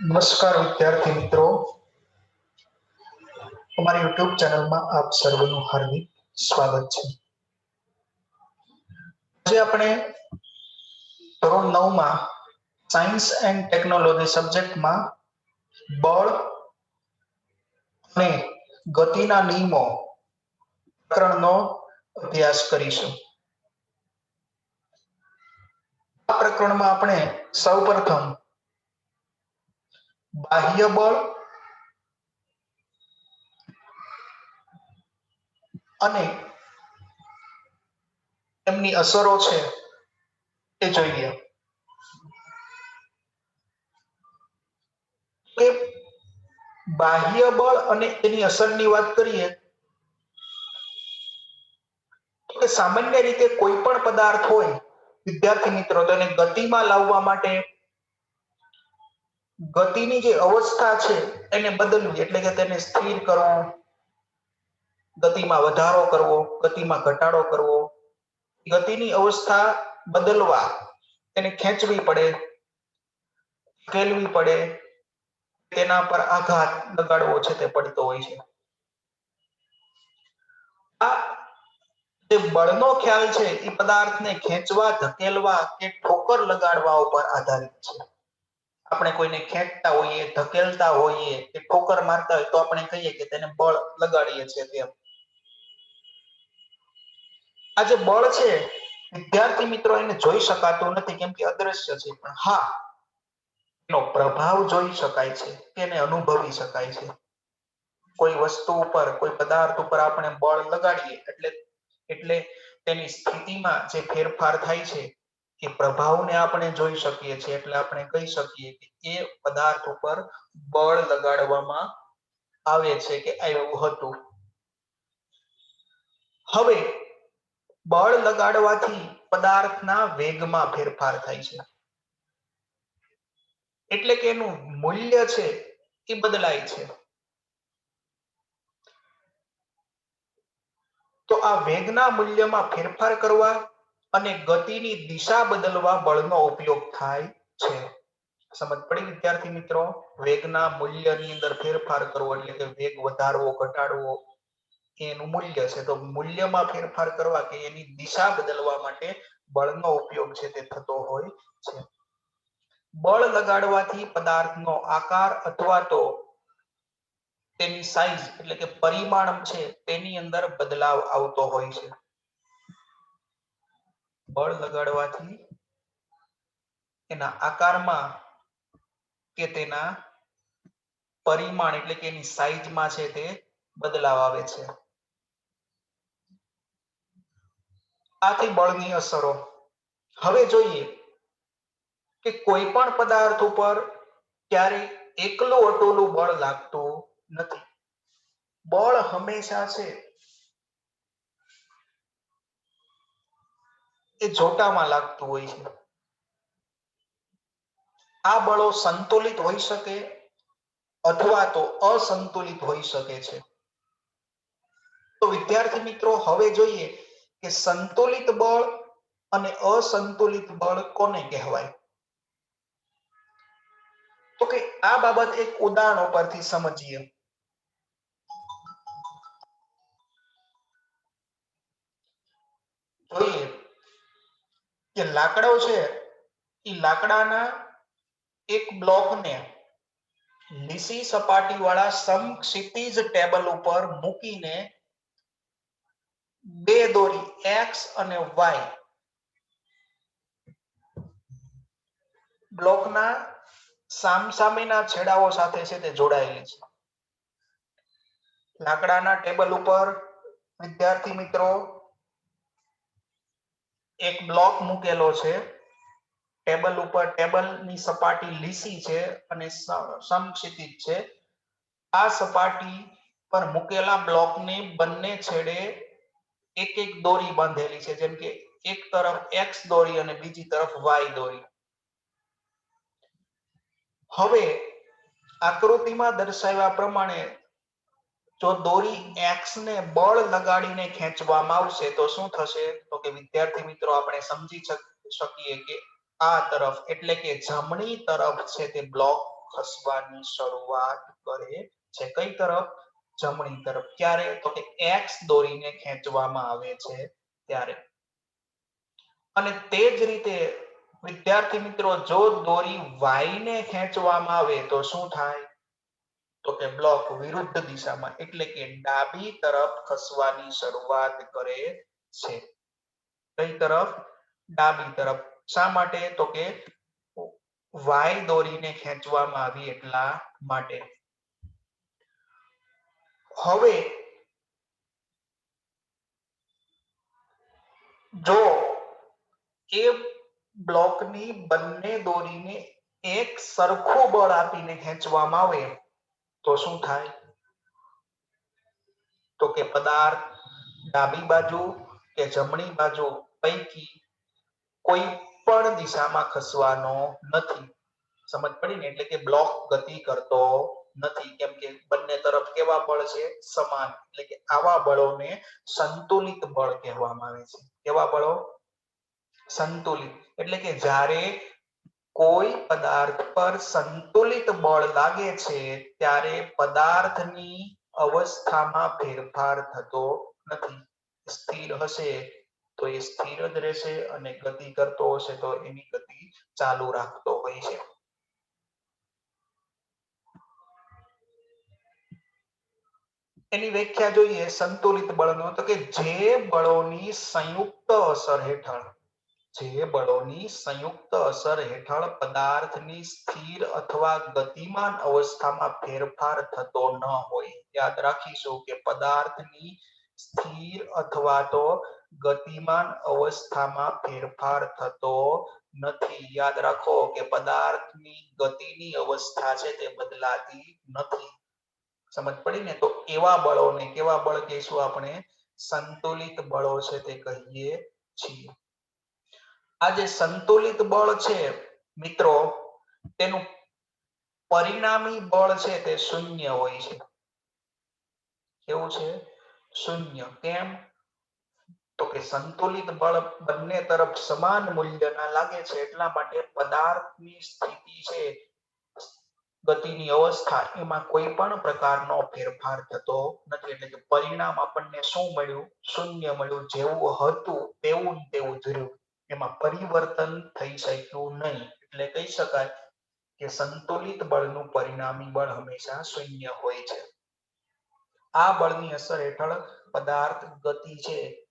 નમસ્કાર વિદ્યાર્થી મિત્રો. અમારી યુટ્યુબ ચેનલમાં આપ સર્વનું હાર્દિક સ્વાગત છે. આજે આપણે ધોરણ નવમાં સાયન્સ એન્ડ ટેકનોલોજી સબ્જેક્ટમાં બળ અને ગતિના નિયમો પ્રકરણનો અભ્યાસ કરીશું. આ પ્રકરણમાં આપણે સૌપ્રથમ બાહ્ય બળ અને એમની અસરો છે એ જોઈએ કે બાહ્ય બળ અને એની અસરની વાત કરીએ કે સામાન્ય રીતે કોઈ પણ પદાર્થ હોય, વિદ્યાર્થી મિત્રો, તેને ગતિમાં લાવવા માટે ગતિની જે અવસ્થા છે એને બદલવી, એટલે કે તેને સ્થિર કરવું, ગતિમાં વધારો કરવો, ગતિમાં ઘટાડો કરવો. ગતિની અવસ્થા બદલવા તેને ખેંચવી પડે કેલવી પડે, તેના પર આઘાત લગાડવો છે તે પડતો હોય છે. આ જે બળનો ખ્યાલ છે, એ પદાર્થને ખેંચવા, ધકેલવા કે ઠોકર લગાડવા ઉપર આધારિત છે. આપણે કોઈને ખેંચતા હોઈએ, ધકેલતા હોઈએ, કે ઠોકર મારતા હોય તો આપણે કહીએ કે તેને બળ લગાડીએ છીએ તેમ. આ જે બળ છે, વિદ્યાર્થી મિત્રો એને જોઈ શકાતું નથી, કેમ કે અદ્રશ્ય છે, પણ હા, એનો પ્રભાવ જોઈ શકાય છે તેને અનુભવી શકાય છે. કોઈ વસ્તુ ઉપર, કોઈ પદાર્થ ઉપર આપણે બળ લગાડીએ, એટલે એટલે તેની સ્થિતિમાં જે ફેરફાર થાય છે એ પ્રભાવને આપણે જોઈ શકીએ છીએ એટલે આપણે કહી શકીએ કે એ પદાર્થ ઉપર બળ લગાડવામાં આવે છે કે આવ્યું હતું. હવે બળ લગાડવાથી પદાર્થના વેગમાં ફેરફાર થાય છે. એટલે કે એનું મૂલ્ય છે એ બદલાય છે. તો આ વેગના મૂલ્યમાં ફેરફાર કરવા અને ગતિની દિશા બદલવા બળનો ઉપયોગ થાય છે. સમજ પડી વિદ્યાર્થી મિત્રો? વેગના મૂલ્યની અંદર ફેરફાર કરવો એટલે કે વેગ વધારવો, ઘટાડવો, એનું મૂલ્ય છે. તો મૂલ્યમાં ફેરફાર કરવા કે એની દિશા બદલવા માટે બળનો ઉપયોગ છે તે થતો હોય છે. બળ લગાડવાથી પદાર્થનો આકાર અથવા તો તેની સાઈઝ એટલે કે પરિમાણ છે તેની અંદર બદલાવ આવતો હોય છે. બળ લગાડવાથી એના આકારમાં કે તેના પરિમાણ એટલે કે એની સાઈઝમાં છે તે બદલાવ આવે છે. આથી બળની અસરો. હવે જોઈએ કે કોઈ પણ પદાર્થ ઉપર ક્યારે એકલું અટોલું બળ લાગતું નથી. બળ હંમેશા છે. એ જોટામાં લાગતું હોય છે. આ બળો સંતુલિત હોઈ શકે અથવા તો અસંતુલિત હોઈ શકે છે. તો વિદ્યાર્થી મિત્રો, હવે જોઈએ કે સંતુલિત બળ અને અસંતુલિત બળ કોને કહેવાય? તો કે આ બાબત એક ઉદાહરણ ઉપરથી સમજીએ. જોઈએ. કે લાકડો છે એ લાકડાના એક બ્લોકને લીસી સપાટી વાળા સમક્ષિતિજ ટેબલ ઉપર મૂકીને બે દોરી, એક્સ અને વાય, બ્લોકના સામસામેના છેડાઓ સાથે છે તે જોડાયેલી છે. લાકડાના ટેબલ ઉપર વિદ્યાર્થી મિત્રો એક બ્લોક મૂકેલો છે. ટેબલ ઉપર ટેબલની સપાટી લીસી છે અને સમક્ષિતિજ છે. આ સપાટી પર મૂકેલા બ્લોકને બંને છેડે એક એક દોરી બાંધેલી છે. જેમ કે એક તરફ એક્સ દોરી અને બીજી તરફ વાય દોરી. હવે આકૃતિમાં દર્શાવ્યા પ્રમાણે જો દોરી એક્સ ને બળ લગાડીને ખેંચવામાં આવશે, તો શું થશે? તો કે વિદ્યાર્થી મિત્રો, આપણે સમજી શકીએ કે આ તરફ, એટલે કે જમણી તરફ છે તે બ્લોક ખસવાની શરૂઆત કરે છે. કઈ તરફ? જમણી તરફ. ક્યારે? તો કે એક્સ દોરીને ખેંચવામાં આવે છે ત્યારે. અને તે જ રીતે વિદ્યાર્થી મિત્રો, જો દોરી વાય ને ખેંચવામાં આવે, તો શું થાય? તો કે બ્લોક વિરુદ્ધ દિશામાં એટલે કે ડાબી તરફ ખસવાની શરૂઆત કરે છે. કઈ તરફ? ડાબી તરફ. શા માટે? તો કે વાય દોરીને ખેંચવામાં આવી એટલા માટે. હવે જો એ બ્લોકની બંને દોરીને એક સરખું બળ આપીને ખેંચવામાં આવે તો શું થાય? તો કે પદાર્થ ડાબી બાજુ કે જમણી બાજુ પૈકી કોઈ પણ દિશામાં ખસવાનો નથી. સમજ પડી ને? એટલે કે બ્લોક ગતિ કરતો નથી. કેમ કે બંને તરફ કેવા બળ છે? સમાન. એટલે કે આવા બળોને સંતુલિત બળ કહેવામાં આવે છે. કેવા બળો? સંતુલિત. એટલે કે જ્યારે કોઈ પદાર્થ પર સંતુલિત બળ લાગે છે, ત્યારે પદાર્થની અવસ્થામાં ફેરફાર થતો નથી. સ્થિર હશે તો એ સ્થિર જ રહેશે અને ગતિ કરતો હશે તો એની ગતિ ચાલુ રાખતો હોય છે. એની વ્યાખ્યા જોઈએ સંતુલિત બળનો. તો કે જે બળોની સંયુક્ત અસર હેઠળ જે બળોની સંયુક્ત અસર હેઠળ પદાર્થની સ્થિર અથવા ગતિમાન અવસ્થામાં ફેરફાર થતો ન હોય. યાદ રાખીશું કે પદાર્થની સ્થિર અથવા તો ગતિમાન અવસ્થામાં ફેરફાર થતો નથી. યાદ રાખો કે પદાર્થની ગતિની અવસ્થા છે તે બદલાતી નથી. સમજ પડી ને? તો એવા બળોને, કેવા બળ કહીશું આપણે? સંતુલિત બળો છે તે કહીએ છીએ. આ જે સંતુલિત બળ છે, મિત્રો, તેનું પરિણામી બળ છે તે શૂન્ય હોય છે. કેવું છે? શૂન્ય. કેમ? તો કે સંતુલિત બળ બંને તરફ સમાન મૂલ્યના લાગે છે, એટલા માટે પદાર્થની સ્થિતિ છે, ગતિની અવસ્થા, એમાં કોઈ પણ પ્રકારનો ફેરફાર થતો નથી. એટલે કે પરિણામ આપણને શું મળ્યું? શૂન્ય મળ્યું. જેવું હતું તેવું તેવું જ રહ્યું. એમાં પરિવર્તન થઈ શક્યું નહીં. એટલે કહી શકાય કે સંતુલિત બળનું પરિણામી બળ હંમેશા શૂન્ય હોય છે. આ બળની અસર હેઠળ પદાર્થ ગતિ છે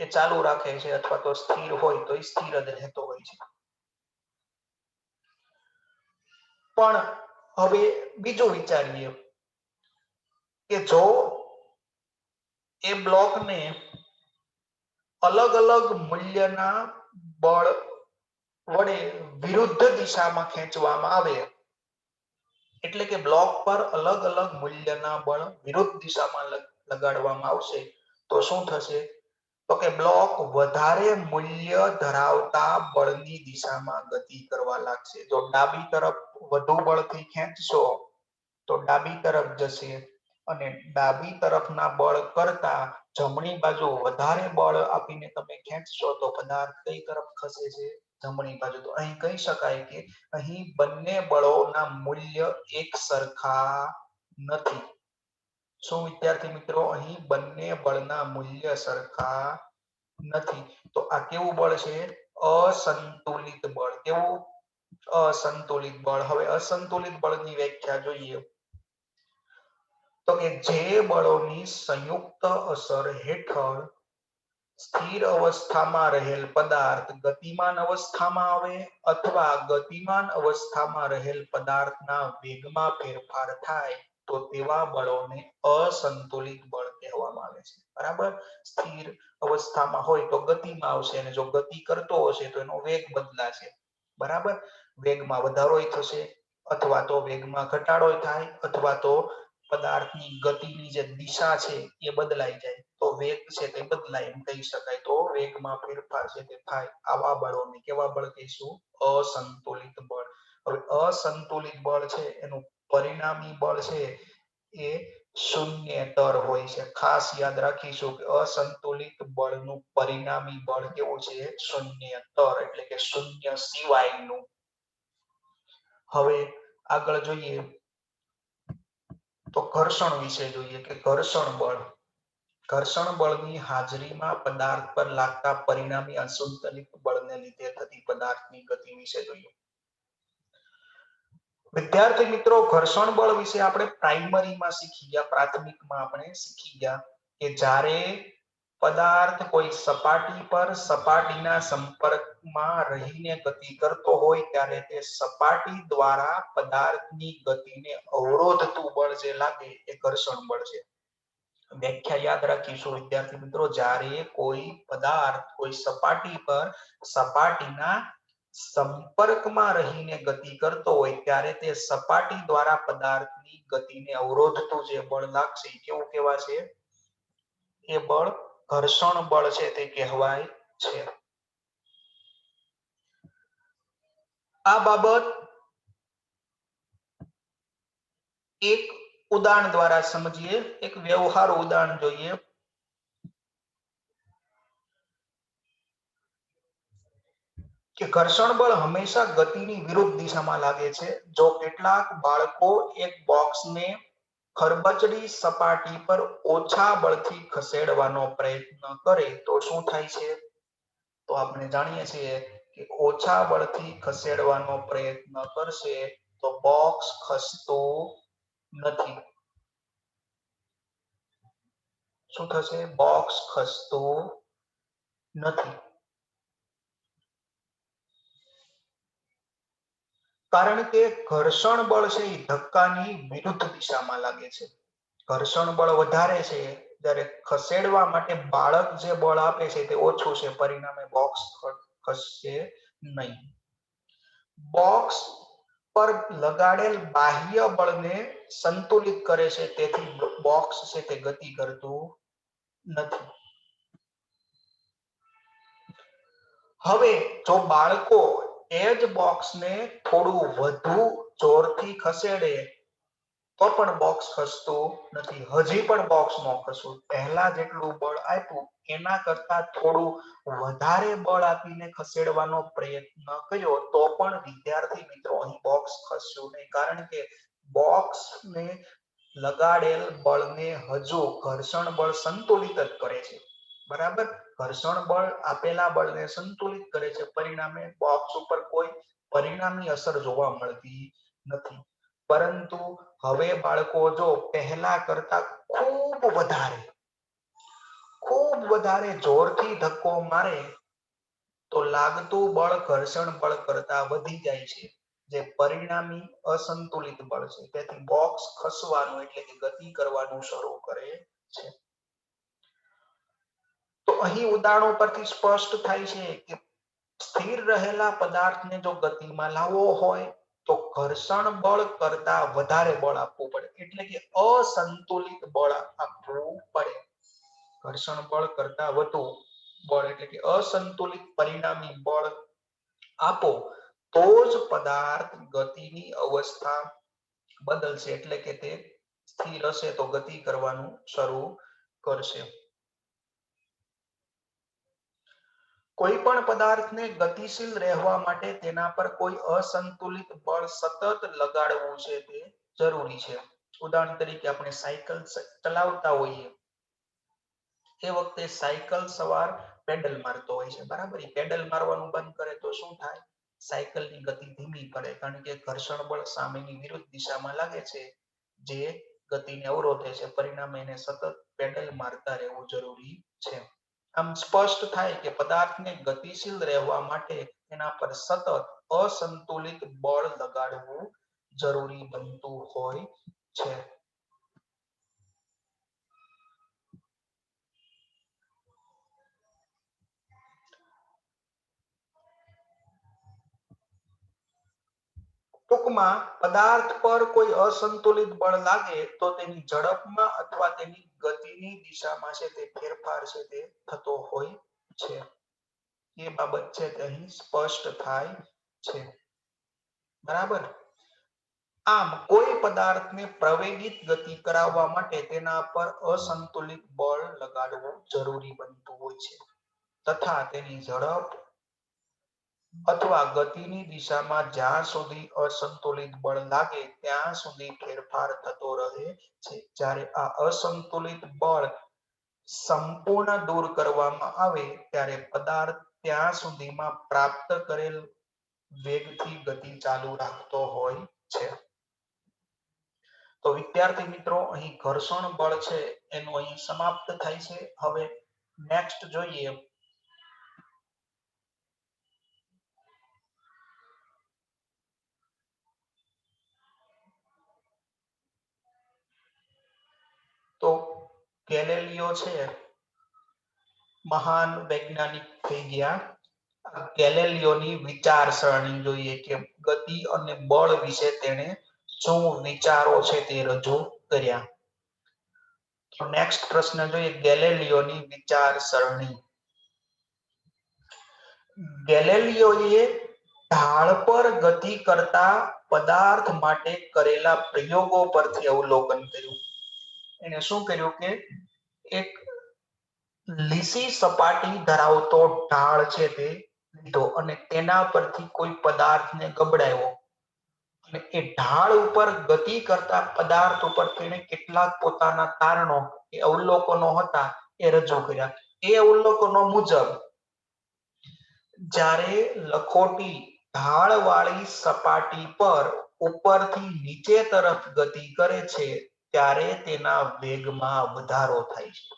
એ ચાલુ રાખે છે અથવા તો સ્થિર હોય તો એ સ્થિર જ રહેતો હોય છે. પણ હવે બીજું વિચારીએ કે જો એ બ્લોકને અલગ અલગ મૂલ્યના બળ વડે વિરુદ્ધ દિશામાં ખેંચવામાં આવે. એટલે કે બ્લોક પર અલગ અલગ મૂલ્યના બળ વિરુદ્ધ દિશામાં લગાડવામાં આવશે. તો શું થશે? તો કે બ્લોક વધારે મૂલ્ય ધરાવતા બળની દિશામાં ગતિ કરવા લાગશે. જો ડાબી તરફ વધુ બળથી ખેંચશો, તો ડાબી તરફ જશે અને ડાબી તરફના બળ કરતા જમણી બાજુ વધારે બળ આપીને તમે ખેંચશો તો પદાર્થ કઈ તરફ ખસે છે? જમણી બાજુ તો અહીં કહી શકાય કે અહીં બંને બળોના મૂલ્ય એક સરખા નથી. શું વિદ્યાર્થી મિત્રો અહીં બંને બળના મૂલ્ય સરખા નથી? તો આ કેવું બળ છે? અસંતુલિત બળ. કેવું? અસંતુલિત બળ. હવે અસંતુલિત બળની વ્યાખ્યા જોઈએ. તો કે જે બળોની સંયુક્ત અસર હેઠળ સ્થિર અવસ્થામાં રહેલ પદાર્થ ગતિમાન અવસ્થામાં આવે અથવા ગતિમાન અવસ્થામાં રહેલ પદાર્થના વેગમાં ફેરફાર થાય, તો તેવા બળોને અસંતુલિત બળ કહેવામાં આવે છે. બરાબર? સ્થિર અવસ્થામાં હોય તો ગતિમાં આવશે અને જો ગતિ કરતો હશે તો એનો વેગ બદલાશે. બરાબર? વેગમાં વધારો થશે અથવા તો વેગમાં ઘટાડો થાય અથવા તો પદાર્થની ગતિની જે દિશા છે એ બદલાઈ જાય. તો વેગ છે તે બદલાય એમ કહી શકાય. તો વેગમાં ફેરફાર છે તે થાય. આવા બળોને કેવા બળ કહીશું? અસંતુલિત બળ. હવે અસંતુલિત બળ છે એનું પરિણામી બળ છે એ શૂન્યતર હોય છે. ખાસ યાદ રાખીશું કે અસંતુલિત બળનું પરિણામી બળ કેવું છે? શૂન્યતર એટલે કે શૂન્ય સિવાયનું. હવે આગળ જોઈએ તો ઘર્ષણ વિશે જોઈએ કે ઘર્ષણ બળ. ઘર્ષણ બળની હાજરીમાં પદાર્થ પર લાગતા પરિણામી અસંતુલિત બળને લીધે થતી પદાર્થની ગતિ વિશે જોઈએ. વિદ્યાર્થી મિત્રો, ઘર્ષણ બળ વિશે આપણે પ્રાઇમરીમાં શીખી ગયા, પ્રાથમિકમાં આપણે શીખી ગયા કે જ્યારે પદાર્થ કોઈ સપાટી પર સપાટીના સંપર્કમાં રહીને ગતિ કરતો હોય ત્યારે તે સપાટી દ્વારા પદાર્થની ગતિને અવરોધતું બળ જે લાગે એ ઘર્ષણ બળ છે. વ્યાખ્યા યાદ રાખીશું, વિદ્યાર્થી મિત્રો, જ્યારે કોઈ પદાર્થ કોઈ સપાટી પર સપાટીના સંપર્કમાં રહીને ગતિ કરતો હોય ત્યારે તે સપાટી દ્વારા પદાર્થની ગતિને અવરોધતું જે બળ લાગશે કેવું કહેવાશે? એ બળ ઘર્ષણ બળ છે તે કહેવાય છે. આ બાબત એક ઉદાહરણ દ્વારા સમજીએ. એક વ્યવહાર ઉદાહરણ જોઈએ. કે ઘર્ષણ બળ હંમેશા ગતિની વિરુદ્ધ દિશામાં લાગે છે. જો કેટલાક બાળકો એક બોક્સને ખરબચડી સપાટી પર ઓછા બળથી ખસેડવાનો પ્રયત્ન કરે તો શું થાય છે? તો આપણે જાણીએ છીએ કે ઓછા બળથી ખસેડવાનો પ્રયત્ન કરશે તો બોક્સ ખસતો નથી. શું થશે? બોક્સ ખસતો નથી. કારણ કે ઘર્ષણ બળ છે એ ધક્કાની વિરુદ્ધ દિશામાં લાગે છે. ઘર્ષણ બળ વધારે છે, જ્યારે ખસેડવા માટે બાળક જે બળ આપે છે તે ઓછું છે, પરિણામે બોક્સ ખસશે નહીં. બોક્સ પર લગાડેલ બાહ્ય બળને સંતુલિત કરે છે, તેથી બોક્સ છે તે ગતિ કરતું નથી. હવે, જો બાળકો એ બોક્સને થોડું વધુ જોરથી ખસેડે તો પણ બોક્સ ખસતું નથી. હજી પણ બોક્સ ન ખસવું પહેલા જેટલું બળ આપ્યું, એના કરતા થોડું વધારે બળ આપીને ખસેડવાનો પ્રયત્ન કર્યો તો પણ વિદ્યાર્થી મિત્રો અહીં બોક્સ ખસ્યું નહીં. કારણ કે બોક્સ ને લગાડેલ બળને હજુ ઘર્ષણ બળ સંતુલિત જ કરે છે. બરાબર? ઘર્ષણ બળ આપેલા બળને સંતુલિત કરે છે. પરિણામે બોક્સ ઉપર કોઈ પરિણામી અસર જોવા મળતી નથી. પરંતુ હવે બાળકો જો પહેલા કરતા ખૂબ વધારે ખૂબ વધારે જોરથી ધક્કો મારે, તો લાગતું બળ ઘર્ષણ બળ કરતા વધી જાય છે. જે પરિણામી અસંતુલિત બળ છે. તેથી બોક્સ ખસવાનું એટલે કે ગતિ કરવાનું શરૂ કરે છે. તો અહીં ઉદાહરણો પરથી સ્પષ્ટ થાય છે કે સ્થિર રહેલા પદાર્થને જો ગતિમાં લાવવો હોય, તો ઘર્ષણ બળ કરતા વધારે બળ આપવું પડે. એટલે કે અસંતુલિત બળ આપવું પડે. ઘર્ષણ બળ કરતા વધુ બળ એટલે કે અસંતુલિત પરિણામી બળ આપો, તો જ પદાર્થ ગતિની અવસ્થા બદલશે. એટલે કે તે સ્થિર હશે તો ગતિ કરવાનું શરૂ કરશે. કોઈ પણ પદાર્થને ગતિશીલ રહેવા માટે તેના પર કોઈ અસંતુલિત બળ સતત લગાડવું છે તે જરૂરી છે. ઉદાહરણ તરીકે આપણે સાયકલ ચલાવતા હોઈએ. એ વખતે સાયકલ સવાર પેડલ મારતો હોય છે, બરાબર? પેડલ મારવાનું બંધ કરે તો શું થાય? સાયકલની ગતિ ધીમી પડે કારણ કે ઘર્ષણ બળ સામેની વિરુદ્ધ દિશામાં લાગે છે, જે ગતિને અવરોધે છે. પરિણામે એને સતત પેડલ મારતા રહેવું જરૂરી છે. આમ સ્પષ્ટ થાય કે પદાર્થને ગતિશીલ રહેવા માટે એના પર સતત અસંતુલિત બળ લગાડવું જરૂરી બનતું હોય છે. ટૂંકમાં પદાર્થ પર કોઈ અસંતુલિત બળ લાગે તો તેની ઝડપમાં અથવા તેની ગતિની દિશામાં છે તે ફેરફાર છે તે થતો હોય છે. એ બાબત છે તે અહીં સ્પષ્ટ થાય છે. બરાબર? આમ, કોઈ પદાર્થને પ્રવેગિત ગતિ કરાવવા માટે તેના પર અસંતુલિત બળ લગાડવું જરૂરી બનતું હોય છે. તથા તેની ઝડપ અથવા ગતિની દિશામાં જ્યાં સુધી અસંતુલિત બળ લાગે, ત્યાં સુધી ફેરફાર થતો રહે છે. જ્યારે આ અસંતુલિત બળ સંપૂર્ણ દૂર કરવામાં આવે, ત્યારે પદાર્થ ત્યાં સુધીમાં પ્રાપ્ત કરેલ વેગથી ગતિ ચાલુ રાખતો હોય છે. તો વિદ્યાર્થી મિત્રો, અહીં ઘર્ષણ બળ છે, એનું અહીં સમાપ્ત થાય છે. હવે નેક્સ્ટ જોઈએ તો ગેલેલિયો છે મહાન વૈજ્ઞાનિક થઈ ગયા. ગેલેલિયોની વિચારસરણી જોઈએ કે ગતિ અને બળ વિશે તેણે શું વિચારો છે તે રજૂ કર્યા. તો નેક્સ્ટ પ્રશ્ન જોઈએ ગેલેલિયોની વિચારસરણી. ગેલેલિયોએ ઢાળ પર ગતિ કરતા પદાર્થ માટે કરેલા પ્રયોગો પરથી અવલોકન કર્યું. એને શું કર્યું કે એક લીસી સપાટી ધરાવતો ઢાળ છે તે લીધો અને તેના પરથી કોઈ પદાર્થને ગબડાવ્યો અને એ ઢાળ ઉપર ગતિ કરતા પદાર્થ ઉપર તેણે કેટલાક પોતાના તારણો, એ અવલોકનો હતા, એ રજૂ કર્યા. એ અવલોકનો મુજબ, જ્યારે લખોટી ઢાળ વાળી સપાટી પર ઉપરથી નીચે તરફ ગતિ કરે છે ત્યારે તેના વેગમાં વધારો થાય છે.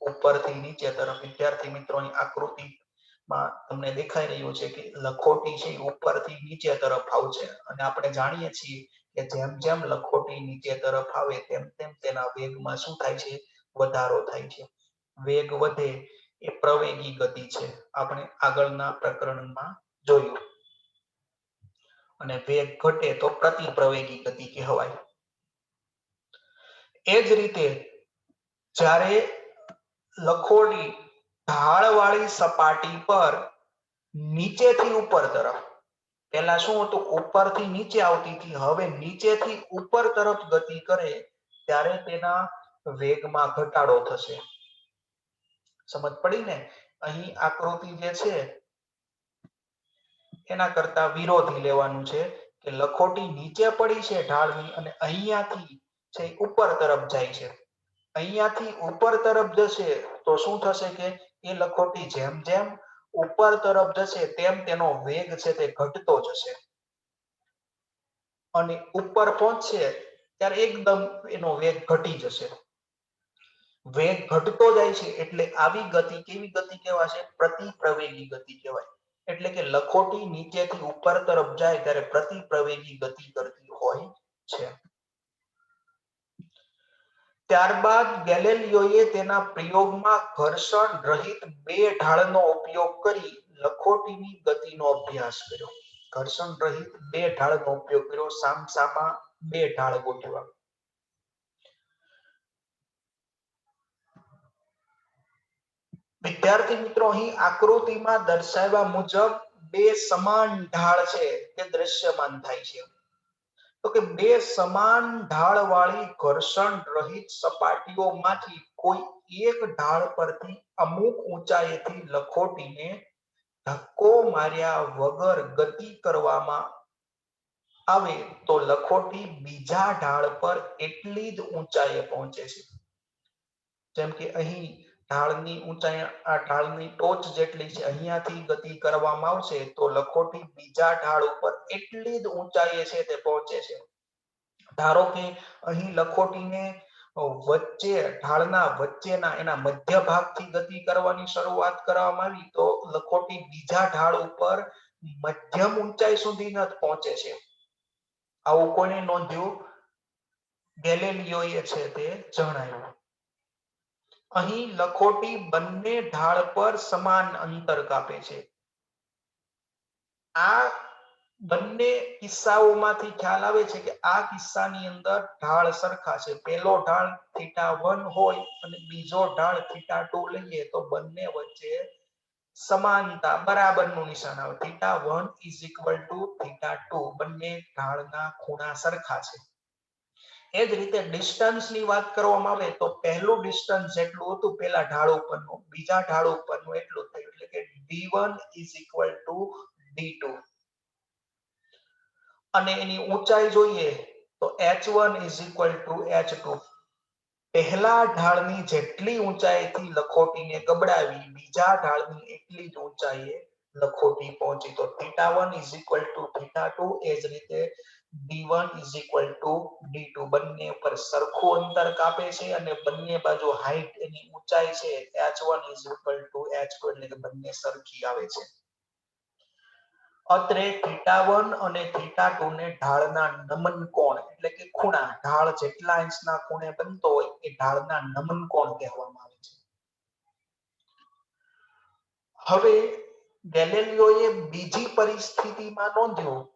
ઉપરથી નીચે તરફ વિદ્યાર્થી મિત્રોની આકૃતિમાં તમને દેખાઈ રહ્યું છે કે લખોટી છે ઉપરથી નીચે તરફ આવશે અને આપણે જાણીએ છીએ કે જેમ જેમ લખોટી નીચે તરફ આવે તેમ તેમ તેના વેગમાં શું થાય છે? વધારો થાય છે. વેગ વધે એ પ્રવેગી ગતિ છે. આપણે આગળના પ્રકરણમાં જોયું. અને વેગ ઘટે તો પ્રતિ પ્રવેગી ગતિ કહેવાય. એ જ રીતે જ્યારે લખોડી ઢાળવાળી સપાટી પર નીચેથી ઉપર તરફ, પહેલા શું હતું? ઉપરથી નીચે આવતી હતી. હવે નીચેથી ઉપર તરફ ગતિ કરે ત્યારે તેના વેગમાં ઘટાડો થશે. સમજ પડી ને? અહીં આકૃતિ જે છે, એના કરતા વિરોધી લેવાનું છે કે લખોટી નીચે પડી છે ઢાળની અને અહીંયાથી છે ઉપર તરફ જાય છે. અહીંયાથી ઉપર તરફ જશે તો શું થશે કે એ લખોટી જેમ જેમ ઉપર તરફ જશે તેમ તેનો વેગ છે તે ઘટતો જશે. અને ઉપર પહોંચશે ત્યારે એકદમ એનો વેગ ઘટી જશે. વેગ ઘટતો જાય છે એટલે આવી ગતિ કેવી ગતિ કહેવાશે? પ્રતિ પ્રવેગી ગતિ કહેવાય. એટલે કે લખોટી નીચેથી ઉપર તરફ જાય ત્યારે પ્રતિ પ્રવેગી ગતિ કરતી હોય છે. ત્યારબાદ ગેલેલિયોએ તેના પ્રયોગમાં ઘર્ષણ રહિત બે ઢાળનો ઉપયોગ કરી લખોટીની ગતિનો અભ્યાસ કર્યો. ઘર્ષણ રહિત બે ઢાળનો ઉપયોગ કર્યો. સામસામા બે ઢાળ ગોઠવા વિદ્યાર્થી મિત્રો, અહીં આકૃતિમાં દર્શાવ્યા મુજબ બે સમાન ઢાળ છે, તે દ્રશ્યમાન થાય છે. તો કે બે સમાન ઢાળ વાળી ઘર્ષણ રહિત સપાટીઓમાંથી કોઈ એક ઢાળ પરથી અમુક ઊંચાઈથી લખોટીને ધક્કો માર્યા વગર ગતિ કરવામાં આવે તો લખોટી બીજા ઢાળ પર એટલી જ ઊંચાઈએ પહોંચે છે. જેમ કે અહીં ઢાળની ઊંચાઈ, આ ઢાળની ટોચ જેટલી છે, અહીંયાથી ગતિ કરવામાં આવશે તો લખોટી બીજા ઢાળ ઉપર એટલી જ ઊંચાઈએ છે તે પહોંચે છે. ધારો કે અહીં લખોટીને વચ્ચે, ઢાળના વચ્ચેના એના મધ્ય ભાગથી ગતિ કરવાની શરૂઆત કરવામાં આવી તો લખોટી બીજા ઢાળ ઉપર મધ્યમ ઊંચાઈ સુધી જ પહોંચે છે. આવું કોને નોંધ્યું? ગેલેલિયોએ છે તે જણાવ્યું. અહીં લખોટી બંને ઢાળ પર સમાન અંતર કાપે છે. આ બંને કિસ્સાઓમાંથી ખ્યાલ આવે છે કે આ કિસ્સાની અંદર ઢાળ સરખા છે. પહેલો ઢાળ થીટા વન હોય અને બીજો ઢાળ થીટા ટુ લઈએ તો બંને વચ્ચે સમાનતા બરાબરનું નિશાન આવે. Theta one is equal to theta two બંને ઢાળના ખૂણા સરખા છે. એ જ રીતે ડિસ્ટન્સની વાત કરવામાં આવે તો પહેલું ડિસ્ટન્સ જેટલું હતું પહેલા ઢાળ ઉપરનું, બીજા ઢાળ ઉપરનું એટલું થયું, એટલે કે d1 is equal to D two અને એની ઊંચાઈ જોઈએ તો H one is equal to H two પહેલા ઢાળની જેટલી ઊંચાઈથી લખોટીને ગબડાવી, બીજા ઢાળની એટલી જ ઊંચાઈએ લખોટી પહોંચી. તો theta one is equal to theta two એ જ રીતે D one is equal to D two બંને ઉપર સરખું અંતર કાપે છે અને બંને બાજુ હાઈટ એની ઊંચાઈ છે. H1 is equal to h2 એટલે કે બંને સરખી આવે છે. અત્રે થીટા વન અને થીટા ટુ ને ઢાળના નમન કોણ એટલે કે ખૂણા, ઢાળ જેટલા અંશના ખૂણે બનતો હોય એ ઢાળના નમન કોણ કહેવામાં આવે છે. હવે ગેલેલિયોએ બીજી પરિસ્થિતિમાં નોંધ્યું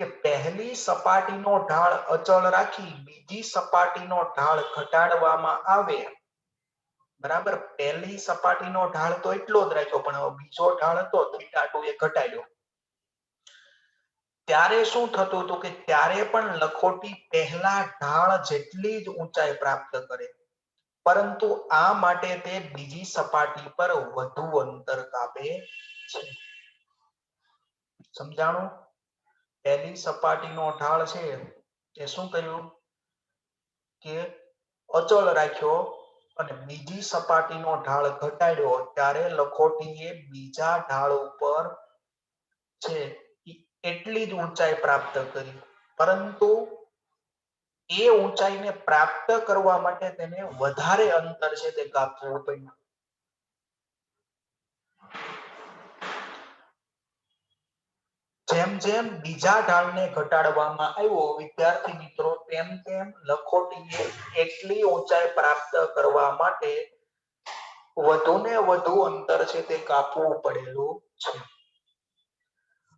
કે પહેલી સપાટીનો ઢાળ અચળ રાખી બીજી સપાટીનો ઢાળ ઘટાડવામાં આવે. બરાબર? પહેલી સપાટીનો ઢાળ તો એટલો જ રાખ્યો, પણ બીજો ઢાળ હતો, થીટા એ ઘટાડ્યો. ત્યારે શું થતું હતું કે ત્યારે પણ લખોટી પહેલા ઢાળ જેટલી જ ઊંચાઈ પ્રાપ્ત કરે. પરંતુ આ માટે તે બીજી સપાટી પર વધુ અંતર કાપે છે. સમજાણું? પહેલી સપાટીનો ઢાળ છે એ શું કર્યું? કે અચળ રાખ્યો અને બીજી સપાટીનો ઢાળ ઘટાડ્યો. ત્યારે લખોટીએ બીજા ઢાળ ઉપર છે એટલી જ ઊંચાઈ પ્રાપ્ત કરી. પરંતુ એ ઊંચાઈને પ્રાપ્ત કરવા માટે તેને વધારે અંતર છે તે કાપવું પડ્યું. જેમ જેમ બીજા ઢાળને ઘટાડવામાં આવ્યો, વિદ્યાર્થી મિત્રો, તેમ તેમ લખોટીએ એટલી ઊંચાઈ પ્રાપ્ત કરવા માટે વધુ ને વધુ અંતર છે તે કાપવું પડેલું છે.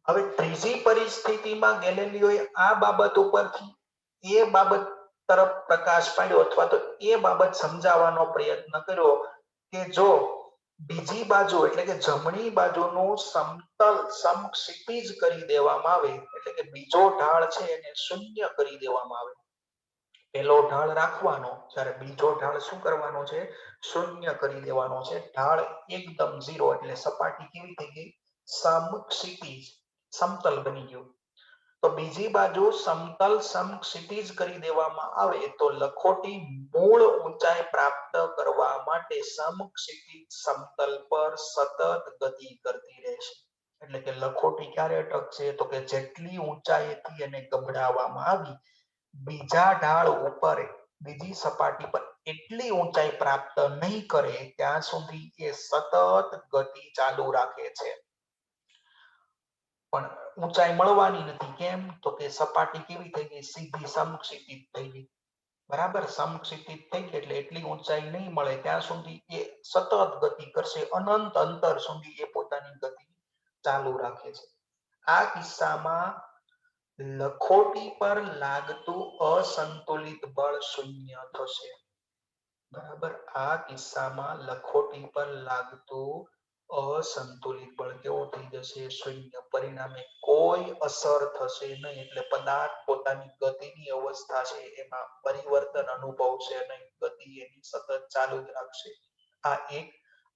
હવે ત્રીજી પરિસ્થિતિમાં ગેલેલિયોએ આ બાબત ઉપરથી એ બાબત તરફ પ્રકાશ પાડ્યો અથવા તો એ બાબત સમજાવવાનો પ્રયત્ન કર્યો કે જો બીજી બાજુ એટલે કે જમણી બાજુનું સમતલ સમક્ષિતિજ કરી દેવામાં આવે, એટલે કે બીજો ઢાળ છે એને શૂન્ય કરી દેવામાં આવે. પહેલો ઢાળ રાખવાનો, જ્યારે બીજો ઢાળ શું કરવાનો છે? શૂન્ય કરી દેવાનો છે. ઢાળ એકદમ ઝીરો એટલે સપાટી કેવી થઈ ગઈ? સમક્ષિતિજ સમતલ બની ગયું. તો બીજી બાજુ સમતલ સમક્ષિતિજ કરી દેવામાં આવે તો લખોટી મૂળ ઊંચાઈ પ્રાપ્ત કરવા માટે સમક્ષિતિજ સમતલ પર સતત ગતિ કરતી રહેશે. એટલે કે લખોટી ક્યારે અટકશે તો કે જેટલી ઊંચાઈથી એને ગબડાવવામાં આવી. બીજા ઢાળ ઉપર, બીજી સપાટી પર એટલી ઊંચાઈ પ્રાપ્ત નહીં કરે, ત્યાં સુધી એ સતત ગતિ ચાલુ રાખે છે. પણ ઊંચાઈ મળવાની નથી. કેમ? તો કે સપાટી કેવી થઈ ગઈ? સીધી સમક્ષિતિજ થઈ ગઈ. બરાબર? સમક્ષિતિજ થઈ ગઈ એટલે એટલી ઊંચાઈ નહીં મળે. ત્યાં સુધી એ સતત ગતિ કરશે. અનંત અંતર સુધી એ પોતાની ગતિ ચાલુ રાખે છે. આ કિસ્સામાં લખોટી પર લાગતું અસંતુલિત બળ શૂન્ય થશે. બરાબર? આ કિસ્સામાં લખોટી પર લાગતું અસંતુલિત બળ કેવો થઈ જશે? શૂન્ય પરિણામે કોઈ અસર થશે નહીં. એટલે પદાર્થ પોતાની ગતિની અવસ્થા છે. એમાં પરિવર્તન અનુભવશે નહીં. ગતિ એની સતત ચાલુ જ રાખશે. આ એક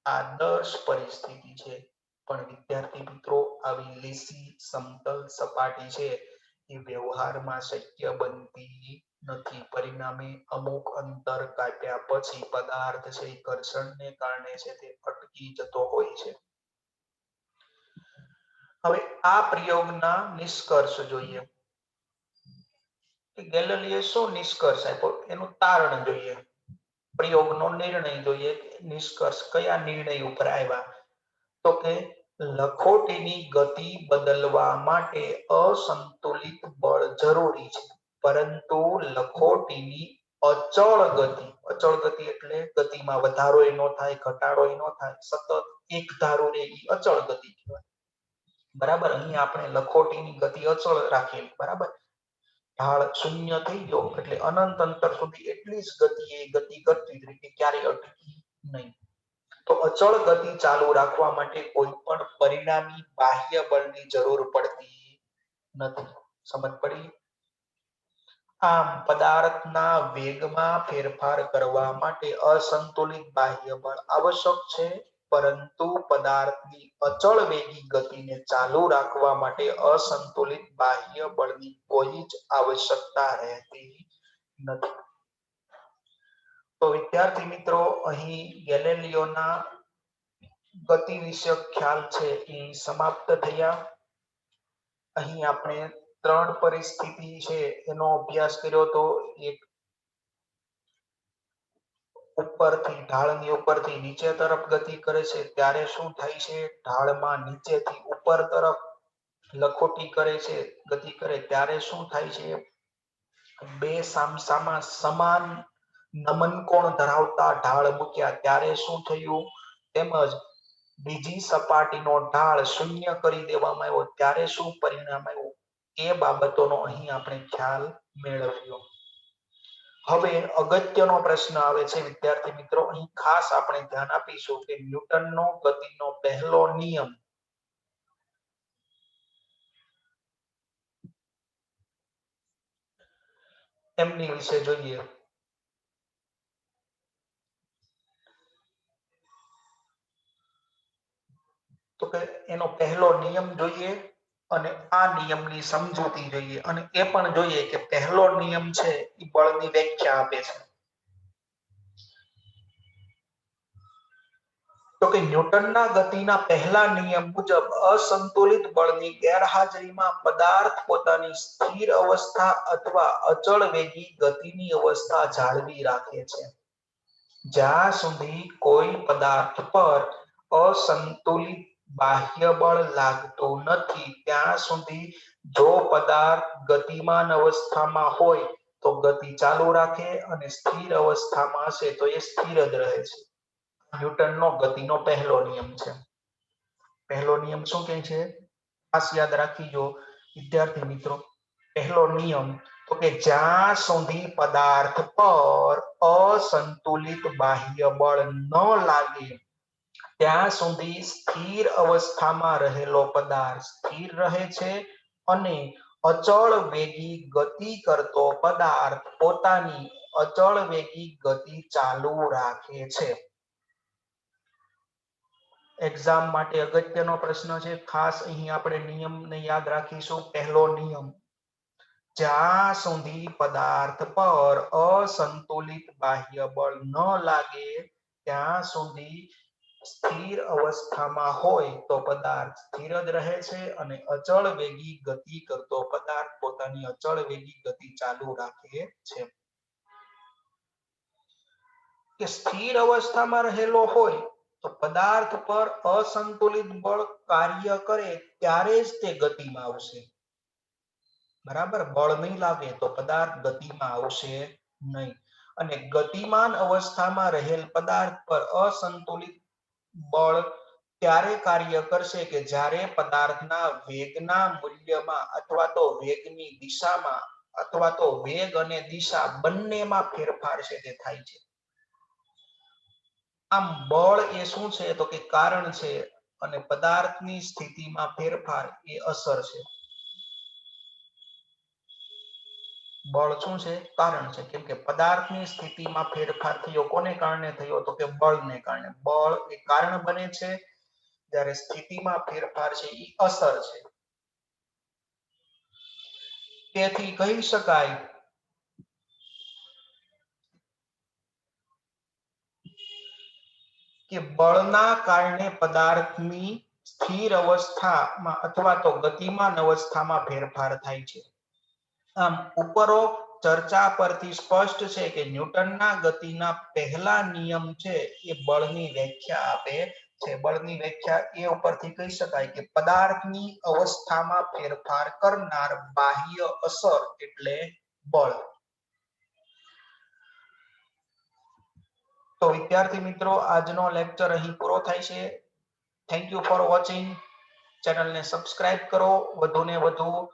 આદર્શ પરિસ્થિતિ છે. પણ વિદ્યાર્થી મિત્રો, આવી લીસી સમતલ સપાટી છે એ વ્યવહારમાં શક્ય બનતી નથી. પરિણામે અમુક અંતર કાપ્યા પછી પદાર્થ છે ઘર્ષણને કારણે છે તે અટકી જતો હોય છે. હવે આ પ્રયોગના નિષ્કર્ષ જોઈએ. ગેલેલીએ શું નિષ્કર્ષ આપ્યો? એનું તારણ જોઈએ. પ્રયોગનો નિર્ણય જોઈએ નિષ્કર્ષ કયા નિર્ણય ઉપર આવ્યા? તો કે લખોટીની ગતિ બદલવા માટે અસંતુલિત બળ જરૂરી છે. પરંતુ લખોટીની અચળ ગતિ અચળ ગતિ એટલે ગતિમાં વધારો એ નો થાય, ઘટાડો ન થાય, સતત એક ધારો રે એ અચળ ગતિ કહેવાય. બરાબર? અહીં આપણે લખોટીની ગતિ અચળ રાખેલી બરાબર? ઢાળ શૂન્ય થઈ ગયો એટલે અનંત અંતર સુધી એટલી જ ગતિ એ ગતિ કરતી જ રહી ક્યારેય અટકી નહીં. તો અચળ ગતિ ચાલુ રાખવા માટે કોઈ પણ પરિણામી બાહ્ય બળની જરૂર પડતી નથી. સમજ પડી? આમ પદાર્થના વેગમાં ફેરફાર કરવા માટે અસંતુલિત બાહ્ય બળ આવશ્યક છે, પરંતુ પદાર્થની અચળ વેગી ગતિને ચાલુ રાખવા માટે અસંતુલિત બાહ્ય બળની કોઈ જ આવશ્યકતા રહેતી નથી. તો વિદ્યાર્થી મિત્રો, અહીં ગેલેલિયોના ગતિ વિષયક ખ્યાલ છે એ સમાપ્ત થયા. અહીં આપણે ત્રણ પરિસ્થિતિ છે એનો અભ્યાસ કર્યો તો એક ઉપરથી, ઢાળની ઉપરથી નીચે તરફ ગતિ કરે છે. ત્યારે શું થાય છે? ઢાળમાં નીચેથી ઉપર તરફ લખોટી કરે છે, ગતિ કરે. ત્યારે શું થાય છે? બે સામસામાં સમાન નમન કોણ ધરાવતા ઢાળ મૂક્યા. ત્યારે શું થયું? તેમજ બીજી સપાટીનો ઢાળ શૂન્ય કરી દેવામાં આવ્યો. ત્યારે શું પરિણામ આવ્યું? એ બાબતોનો અહીં આપણે ખ્યાલ મેળવ્યો. હવે અગત્યનો પ્રશ્ન આવે છે, વિદ્યાર્થી મિત્રો, અહીં ખાસ આપણે ધ્યાન આપીશું કે ન્યૂટનનો ગતિનો પહેલો નિયમ એમની વિશે જોઈએ. તો કે એનો પહેલો નિયમ જોઈએ. અને આ નિયમની સમજૂતી જોઈએ અને એ પણ જોઈએ કે પહેલો નિયમ છે એ બળની વ્યાખ્યા આપે છે. તો કે ન્યૂટનના ગતિના પહેલા નિયમ મુજબ અસંતુલિત બળની ગેરહાજરીમાં પદાર્થ પોતાની સ્થિર અવસ્થા અથવા અચળ વેગી ગતિની અવસ્થા જાળવી રાખે છે. જ્યાં સુધી કોઈ પદાર્થ પર અસંતુલિત બાહ્ય બળ લાગતો નથી. ત્યાં સુધી જો પદાર્થ ગતિમાન અવસ્થામાં હોય, તો ગતિ ચાલુ રાખે અને સ્થિર અવસ્થામાં હશે તો એ સ્થિર જ રહે છે. ન્યૂટનનો ગતિનો પહેલો નિયમ છે. પહેલો નિયમ શું કહે છે? ખાસ યાદ રાખીજો, વિદ્યાર્થી મિત્રો, પહેલો નિયમ તો કે જ્યાં સુધી પદાર્થ પર અસંતુલિત બાહ્ય બળ ન લાગે ત્યાં સુધી સ્થિર અવસ્થામાં રહેલો પદાર્થ સ્થિર રહે છે અને અચળ વેગી ગતિ કરતો પદાર્થ પોતાની અચળ વેગી ગતિ ચાલુ રાખે છે. એક્ઝામ માટે અગત્યનો પ્રશ્ન છે. ખાસ અહીં આપણે નિયમને યાદ રાખીશું. પહેલો નિયમ, જ્યાં સુધી પદાર્થ પર અસંતુલિત બાહ્ય બળ ન લાગે, ત્યાં સુધી સ્થિર અવસ્થામાં હોય તો પદાર્થ સ્થિર જ રહે છે અને અચળ વેગી ગતિ કરતો પદાર્થ પોતાની અચળ વેગી ગતિ ચાલુ રાખે છે. કે સ્થિર અવસ્થામાં રહેલો હોય તો પદાર્થ પર અસંતુલિત બળ કાર્ય કરે ત્યારે જ તે ગતિમાં આવશે. બરાબર? બળ નહીં લાગે તો પદાર્થ ગતિમાં આવશે નહીં. અને ગતિમાન અવસ્થામાં રહેલ પદાર્થ પર અસંતુલિત બળ ત્યારે કાર્ય કરશે કે જ્યારે પદાર્થના વેગના મૂલ્યમાં અથવા તો વેગની દિશામાં અથવા તો વેગ અને દિશા બંનેમાં ફેરફાર છે તે થાય છે. આમ બળ એ શું છે? તો કે કારણ છે અને પદાર્થની સ્થિતિમાં ફેરફાર એ અસર છે. બળ શું છે? કારણ છે. કેમ કે પદાર્થની સ્થિતિમાં ફેરફાર થયો કોને કારણે થયો? તો કે બળને કારણે. બળ એ કારણ બને છે. જ્યારે સ્થિતિમાં ફેરફાર છે એ અસર છે. તેથી કહી શકાય કે બળના કારણે પદાર્થની સ્થિર અવસ્થામાં અથવા તો ગતિમાન અવસ્થામાં ફેરફાર થાય છે. ઉપરોક્ત ચર્ચા પરથી સ્પષ્ટ છે કે ન્યૂટનના ગતિના પહેલા નિયમ છે એ બળની વ્યાખ્યા આપે છે. બળની વ્યાખ્યા એ ઉપરથી કહી શકાય કે પદાર્થની અવસ્થામાં ફેરફાર કરનાર બાહ્ય અસર એટલે બળ. તો વિદ્યાર્થી મિત્રો, આજનો લેક્ચર અહીં પૂરો થાય છે. થેન્ક યુ ફોર વોચિંગ ચેનલને સબસ્ક્રાઇબ કરો. વધુને વધુ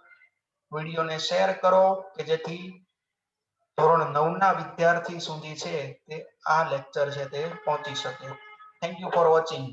વિડીયોને શેર કરો કે જેથી ધોરણ નવના વિદ્યાર્થી સુધી છે તે આ લેક્ચર છે તે પહોંચી શકે. Thank you for watching